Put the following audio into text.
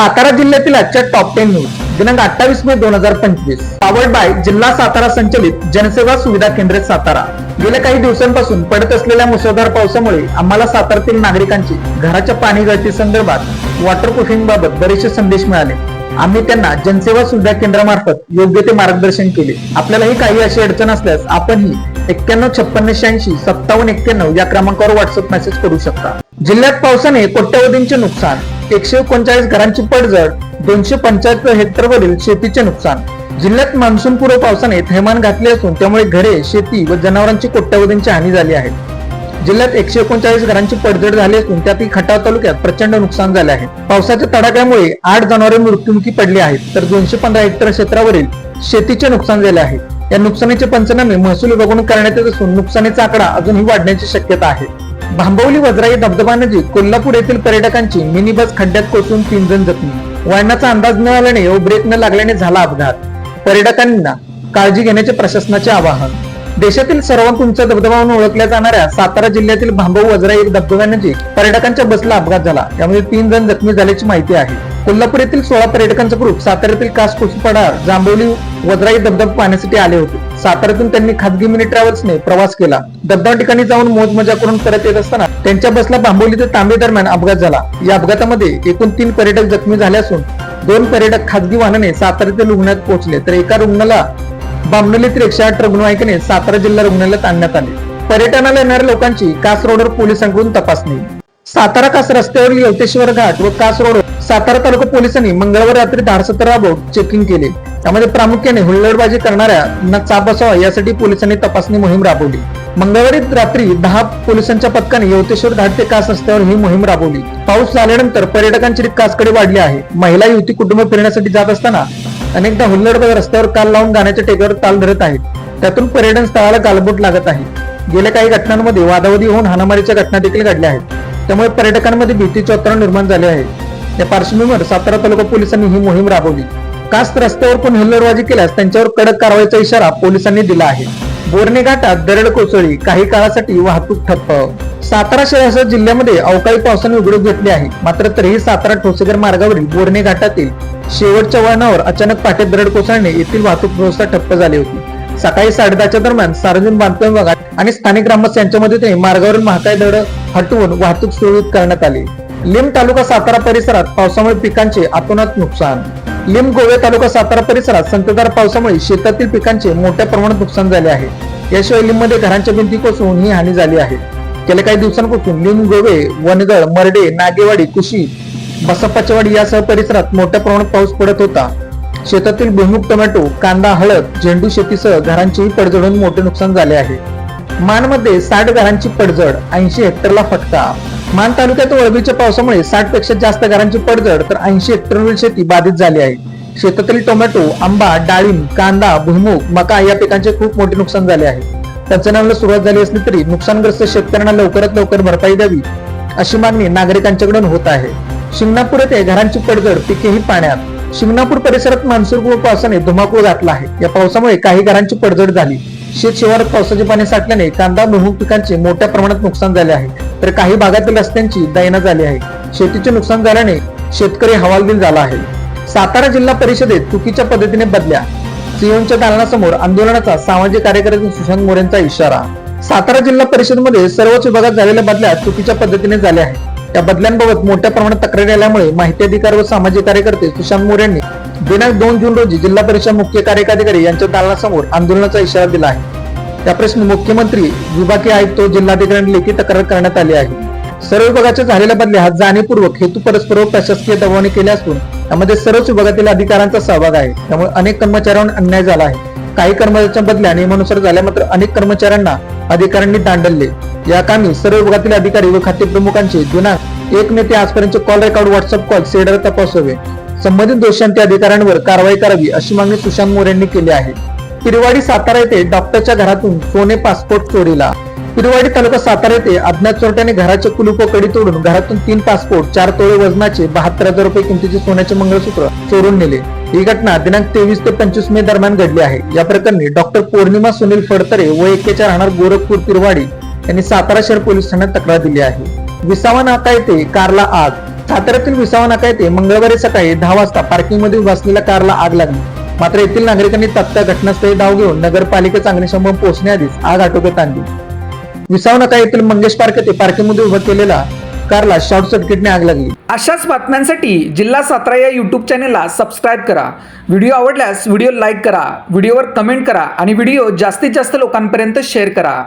सातारा जिल्ह्यातील आजच्या top ten news दिनांक अठ्ठावीस मे दोन हजार पंचवीस. पावर्ड बाय जिल्हा सातारा संचलित जनसेवा सुविधा केंद्र सातारा. गेल्या काही दिवसांपासून पडत असलेल्या मुसळधार पावसामुळे आम्हाला सातारातील नागरिकांची घराच्या पाणी गळती संदर्भात वॉटर प्रूफिंग बाबत बरेचसे संदेश मिळाले. आम्ही त्यांना जनसेवा सुविधा केंद्रामार्फत योग्य ते मार्गदर्शन केले. आपल्यालाही काही अशी अडचण असल्यास आपणही एक्क्याण्णव छप्पन्न शहाऐंशी सत्तावन्न एक्क्याण्णव या क्रमांकावर व्हॉट्सअप मेसेज करू शकता. जिल्ह्यात पावसाने कोट्यवधींचे नुकसान एकशे एकोणचाळीस घरांची पडझड दोनशे पंच्याहत्तर हेक्टरवरील शेतीचे नुकसान. जिल्ह्यात मान्सूनपूर्व पावसाने थैमान घातले असून त्यामुळे घरे शेती व जनावरांची कोट्यवधींची हानी झाली आहे. जिल्ह्यात एकशे एकोणचाळीस घरांची पडझड झाली असून त्यातही खटाव तालुक्यात प्रचंड नुकसान झाले आहे. पावसाच्या तडाख्यामुळे आठ जनावरे मृत्युमुखी पडली आहेत तर दोनशे पंधरा हेक्टर क्षेत्रावरील शेतीचे नुकसान झाले आहे. या नुकसानीचे पंचनामे महसूल विभागाकडून करण्यात येत असून नुकसानीचा आकडा अजूनही वाढण्याची शक्यता आहे. भांबवली वज्राई धबधबा नजीक कोल्हापूर येथील पर्यटकांची मिनी बस खड्ड्यात कोसळून तीन जण जखमी. वळणाचा अंदाज न आल्याने व ब्रेक न लागल्याने झाला अपघात. पर्यटकांना काळजी घेण्याचे प्रशासनाचे आवाहन. देशातील सर्वात उंच धबधबा म्हणून ओळखल्या जाणाऱ्या सातारा जिल्ह्यातील भांबव वज्राई धबधब्यानजीक पर्यटकांच्या बसला अपघात झाला. त्यामध्ये तीन जण जखमी झाल्याची माहिती आहे. कोल्हापूर येथील सोळा पर्यटकांचा ग्रुप साताऱ्यातील कास कुसपाडा जांभवली वज्राई धबधबा पाहण्यासाठी आले होते. साताऱ्यातून त्यांनी खाजगी मिनी ट्रॅव्हल्सने प्रवास केला. धबधबा ठिकाणी जाऊन मोज मजा करून परत येत असताना त्यांच्या बसला बांबवली ते तांबे दरम्यान अपघात झाला. या अपघातामध्ये एकूण तीन पर्यटक जखमी झाले असून दोन पर्यटक खासगी वाहनाने साताऱ्यातील रुग्णालयात पोहोचले. तर एका रुग्णाला बामणोलीतील एकशे आठ रुग्णवाहिकेने सातारा जिल्हा रुग्णालयात आणण्यात आले. पर्यटनाला येणाऱ्या लोकांची कास रोडवर पोलिसांकडून तपासणी. सातारा कास रस्त्यावरील यवतेश्वर घाट व कास रोड सातारा तालुका पोलिसांनी मंगळवार रात्री धाडसत्र राबवून चेकिंग केले. त्यामध्ये प्रामुख्याने हुल्लडबाजी करणाऱ्या चाप बसावा यासाठी पोलिसांनी तपासणी मोहीम राबवली. मंगळवारी रात्री दहा पोलिसांच्या पथकाने यवतेश्वर घाट ते कास रस्त्यावर ही मोहीम राबवली. पाऊस झाल्यानंतर पर्यटकांची कासकडे वाढली आहे. महिला युवती कुटुंब फिरण्यासाठी जात असताना अनेकदा हुल्लडबाज रस्त्यावर काल लावून गाण्याच्या टेकावर ताल धरत आहेत. त्यातून पर्यटन स्थळाला गालबोट लागत आहे. गेल्या काही घटनांमध्ये वादावादी होऊन हाणामारीच्या घटना देखील घडल्या आहेत. त्यामुळे पर्यटकांमध्ये भीतीचे वातावरण निर्माण झाले आहे. या पार्श्वभूमीवर सातारा तालुका पोलिसांनी ही मोहीम राबवली. कास्त रस्त्यावर कोण हुल्लडबाजी केल्यास त्यांच्यावर कडक कारवाईचा इशारा पोलिसांनी दिला आहे. बोरणे घाटात दरड कोसळी काही काळासाठी वाहतूक ठप्प. सातारा शहरासह जिल्ह्यामध्ये अवकाळी पावसाने उघडीप घेतली आहे. मात्र तरीही सातारा ठोसेघर मार्गावरील बोरणे घाटातील शेवटच्या वळणावर अचानक पाठीत दरड कोसळणे येथील वाहतूक व्यवस्था ठप्प झाली होती. सकाळी साडेदहाच्या दरम्यान सार्वजनिक बांधकाम विभागात आणि स्थानिक ग्रामस्थ यांच्या मदतीने मार्गावरील महाकाय दरड हटवून वाहतूक सुरळीत करण्यात आली. लिम तालुका सातारा परिसरात पावसामुळे पिकांचे अतोनात नुकसान. लिंब गोवे तालुका सातारा परिसरात संततधार पावसामुळे शेतातील पिकांचे मोठ्या प्रमाणात नुकसान झाले आहे. याशिवाय लिंबमध्ये घरांच्या भिंती कोसळून ही हानी झाली आहे. गेल्या काही दिवसांपासून लिंब गोवे वनगळ मरडे नागेवाडी कुशी बसप्पाचवाडी यासह परिसरात मोठ्या प्रमाणात पाऊस पडत होता. शेतातील भुईमुग टोमॅटो कांदा हळद झेंडू शेतीसह घरांचीही पडझडून मोठे नुकसान झाले आहे. मानमध्ये साठ घरांची पडझड ऐंशी हेक्टरला फटका मान तालुक्यात वळवीच्या पावसामुळे साठपेक्षा जास्त घरांची पडझड तर ऐंशी हेक्टरवरील शेती बाधित झाली आहे. शेतातील टोमॅटो आंबा डाळिंब कांदा भुईमुग मका या पिकांचे खूप मोठे नुकसान झाले आहे. पंचनाम्याला सुरुवात झाली असली तरी नुकसानग्रस्त शेतकऱ्यांना लवकरात लवकर भरपाई द्यावी अशी मागणी नागरिकांच्याकडून होत आहे. शिंगणापूर येथे घरांची पडझड पिकेही पाण्यात. शिंगणापूर परिसरात मान्सूनपूर्व पावसाने धुमाकूळ घातला आहे. या पावसामुळे काही घरांची पडझड झाली. शेत शिवारात पावसाचे पाणी साठल्याने कांदा भुईमुग पिकांचे मोठ्या प्रमाणात नुकसान झाले आहे. तर काही भागातील रस्त्यांची दैना झाली आहे. शेतीचे नुकसान झाल्याने शेतकरी हवालदिल झाला आहे. सातारा जिल्हा परिषदेत चुकीच्या पद्धतीने बदल्या. सीएमच्या दालनासमोर आंदोलनाचा सामाजिक कार्यकर्ते सुशांत मोरेंचा इशारा. सातारा जिल्हा परिषदमध्ये सर्वच विभागात झालेल्या बदल्या चुकीच्या पद्धतीने झाल्या आहेत. त्या बदल्यांबाबत मोठ्या प्रमाणात तक्रारी आल्यामुळे माहिती अधिकार व सामाजिक कार्यकर्ते सुशांत मोरे यांनी दिनांक दोन जून रोजी जिल्हा परिषद मुख्य कार्यकारी यांच्या दालनासमोर आंदोलनाचा इशारा दिला आहे. त्या प्रश्न मुख्यमंत्री विभागीय आयुक्त जिल्हाधिकाऱ्यांनी लेखी तक्रार करण्यात आली आहे. सर्व विभागाच्या झालेल्या बदल्या हा जाणीवपूर्वक हेतू परस्पर प्रशासकीय दबावाने केल्या असून यामध्ये सर्वच विभागातील अधिकाऱ्यांचा सहभाग आहे. त्यामुळे अनेक कर्मचाऱ्यांवर अन्याय झाला आहे. काही कर्मचाऱ्यांच्या बदल्या नियमानुसार झाल्या मात्र अनेक कर्मचाऱ्यांना अधिकाऱ्यांनी दांडलले या कामी सर्व विभागातील अधिकारी व खाते प्रमुखांचे दिनांक एक मे ते आजपर्यंत कॉल रेकॉर्ड व्हॉट्सअप कॉल सेडर तपासावे. संबंधित दोषांच्या अधिकाऱ्यांवर कारवाई करावी अशी मागणी सुशांत मोरे यांनी केली आहे. पिरवाडी सातारा येथे डॉक्टरच्या घरातून सोने पासपोर्ट चोरीला. पिरवाडी तालुका सातारा येथे अज्ञात चोरट्याने घराचे कुलूप कडी तोडून घरातून तीन पासपोर्ट चार तोळे वजनाचे बहात्तर हजार रुपये किमतीचे सोन्याचे मंगळसूत्र चोरून नेले. ही घटना दिनांक तेवीस ते पंचवीस मे दरम्यान घडली आहे. या प्रकरणी डॉक्टर पौर्णिमा सुनील फडतरे व एकेच्या राहणार गोरखपूर पिरवाडी यांनी सातारा शहर पोलीस ठाण्यात तक्रार दिली आहे. विसावा नाका येथे कारला आग. साताऱ्यातील विसावा नाका येथे मंगळवारी सकाळी दहा वाजता पार्किंगमध्ये उभा असलेल्या कारला आग लागली. मात्र येथील नागरिकांनी तत्काळ घटनास्थळी धाव घेऊन नगरपालिकेचा अग्निशमन पोहोचण्याआधीच आग आटोक्यात आणली. विसाव नका येथील मंगेश पार्क येथे पार्किंगमध्ये उभा केलेला कारला शॉर्ट सर्किटने आग लागली. अशाच बातम्यांसाठी जिल्हा सातारा या यूट्यूब चॅनेलला सबस्क्राईब करा. व्हिडिओ आवडल्यास व्हिडिओ लाईक करा व्हिडिओवर कमेंट करा आणि व्हिडिओ जास्तीत जास्त लोकांपर्यंत शेअर करा.